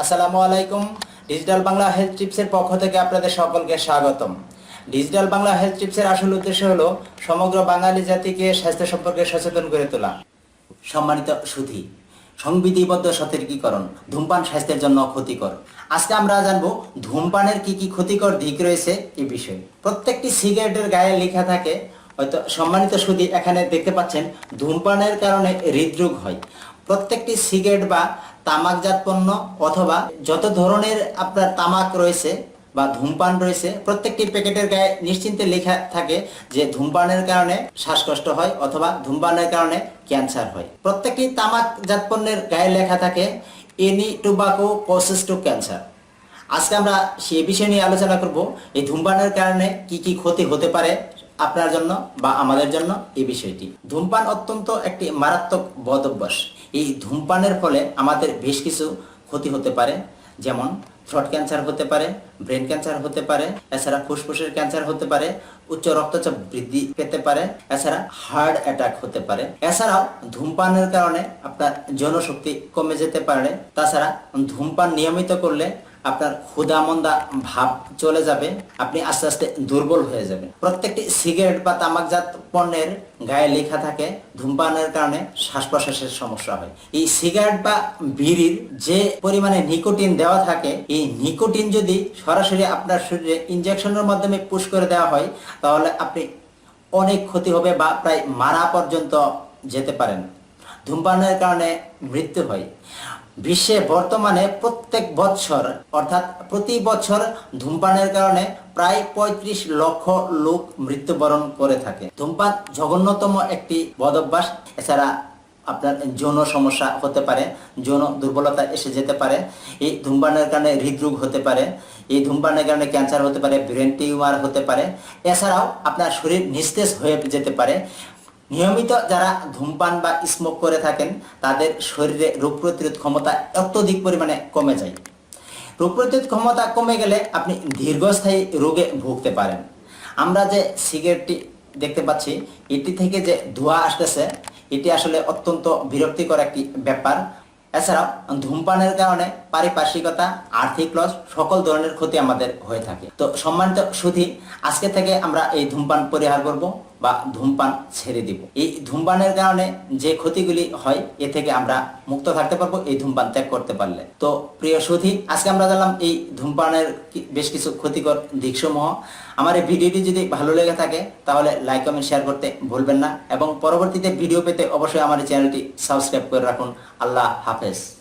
আসসালামু আলাইকুম। Digital Bangla health টিপসের পক্ষ থেকে আপনাদের সকলকে স্বাগতম। ডিজিটাল বাংলা হেলথ টিপসের আসল উদ্দেশ্য হলো সমগ্র বাঙালি জাতিকে স্বাস্থ্য সম্পর্কে সচেতন করে তোলা। সম্মানিত সুধী, সংবিধিবদ্ধ সতর্কীকরণ, ধূমপান স্বাস্থ্যের জন্য ক্ষতিকর। আজকে আমরা জানব ধূমপানের কি কি ক্ষতিকর দিক রয়েছে এই বিষয়ে। প্রত্যেকটি সিগারেটের গায়ে লেখা থাকে, হয়তো সম্মানিত সুধী এখানে দেখতে পাচ্ছেন, ধূমপানের কারণে হৃদরোগ হয়। প্রত্যেকটি সিগারেট বা তামাকজাত পণ্য অথবা যত ধরনের আপনার তামাক রয়েছে বা ধূমপান রয়েছে, প্রত্যেকটি প্যাকেটের গায়ে নিশ্চিন্তে লেখা থাকে যে ধূমপানের কারণে শ্বাসকষ্ট হয় অথবা ধূমপানের কারণে ক্যান্সার হয়। প্রত্যেকটি তামাকজাত পণ্যের গায়ে লেখা থাকে, any tobacco causes to cancer. আজকে আমরা সেই বিষয় নিয়ে আলোচনা করব, এই ধূমপানের কারণে কি কি ক্ষতি হতে পারে আপনার জন্য বা আমাদের জন্য, এই বিষয়টি। ধূমপান অত্যন্ত একটি মারাত্মক বদ অভ্যাস এই ধূমপানের ফলে আমাদের বেশ কিছু ক্ষতি হতে পারে, যেমন থ্রট ক্যান্সার হতে পারে ব্রেন ক্যান্সার হতে পারে, এছাড়া ফুসফুসের ক্যান্সার হতে পারে, উচ্চ রক্তচাপ বৃদ্ধি পেতে পারে, এছাড়া হার্ট অ্যাটাক হতে পারে। এছাড়াও ধূমপানের কারণে আপনার জনশক্তি কমে যেতে পারে, তাছাড়া ধূমপান নিয়মিত করলে আপনার ক্ষুধামন্দা ভাব চলে যাবে, আপনি আস্তে আস্তে দুর্বল হয়ে যাবেন। প্রত্যেকটি সিগারেট বা তামাকজাত পণ্যের গায়ে লেখা থাকে, ধূমপানের কারণে শ্বাস প্রশ্বাসের সমস্যা হয়। এই সিগারেট বা বিড়ির যে পরিমাণে নিকোটিন দেওয়া থাকে, এই নিকোটিন যদি সরাসরি আপনার শরীরে ইনজেকশনের মাধ্যমে পুশ করে দেওয়া হয়, তাহলে আপনি অনেক ক্ষতি হবে বা প্রায় মারা পর্যন্ত যেতে পারেন। ধূমপানের কারণে মৃত্যু হয়। বিশ্বে বর্তমানে প্রত্যেক বছর, অর্থাৎ প্রতি বছর ধূমপানের কারণে প্রায় ৩৫ লক্ষ লোক মৃত্যুবরণ করে থাকে। ধূমপান জঘন্যতম একটি বদভ্যাস। এছাড়া আপনার যৌন সমস্যা হতে পারে, যৌন দুর্বলতা এসে যেতে পারে, এই ধূমপানের কারণে হৃদরোগ হতে পারে, এই ধূমপানের কারণে ক্যান্সার হতে পারে, ব্রেন টিউমার হতে পারে। এছাড়াও আপনার শরীর নিস্তেজ হয়ে যেতে পারে নিয়মিত যারা ধূমপান বা স্মোক করে থাকেন, তাদের শরীরে রোগ প্রতিরোধ ক্ষমতা অত্যধিক পরিমাণে কমে যায়। রোগ প্রতিরোধ ক্ষমতা কমে গেলে আপনি দীর্ঘস্থায়ী রোগে ভুগতে পারেন। আমরা যে সিগারেটটি দেখতে পাচ্ছি, এটি থেকে যে ধোঁয়া আসতেছে, এটি আসলে অত্যন্ত বিরক্তিকর একটি ব্যাপার। এছাড়াও ধূমপানের কারণে পারিপার্শ্বিকতা, আর্থিক লস সকল ধরনের ক্ষতি আমাদের হয়ে থাকে। তো সম্মানিত সুধী, আজকে থেকে আমরা এই ধূমপান পরিহার করব। বা ধূমপান ছেড়ে দিব। এই ধূমপানের কারণে যে ক্ষতিগুলি হয়, এ থেকে আমরা মুক্ত থাকতে পারব, এই ধূমপান ত্যাগ করতে পারলে। তো প্রিয় সুধী, আজকে আমরা জানলাম এই ধূমপানের বেশ কিছু ক্ষতিকর দিকসমূহ। আমার এই ভিডিওটি যদি ভালো লেগে থাকে, তাহলে লাইক কমেন্ট শেয়ার করতে ভুলবেন না। এবং পরবর্তীতে ভিডিও পেতে অবশ্যই আমার চ্যানেলটি সাবস্ক্রাইব করে রাখুন। আল্লাহ হাফেজ।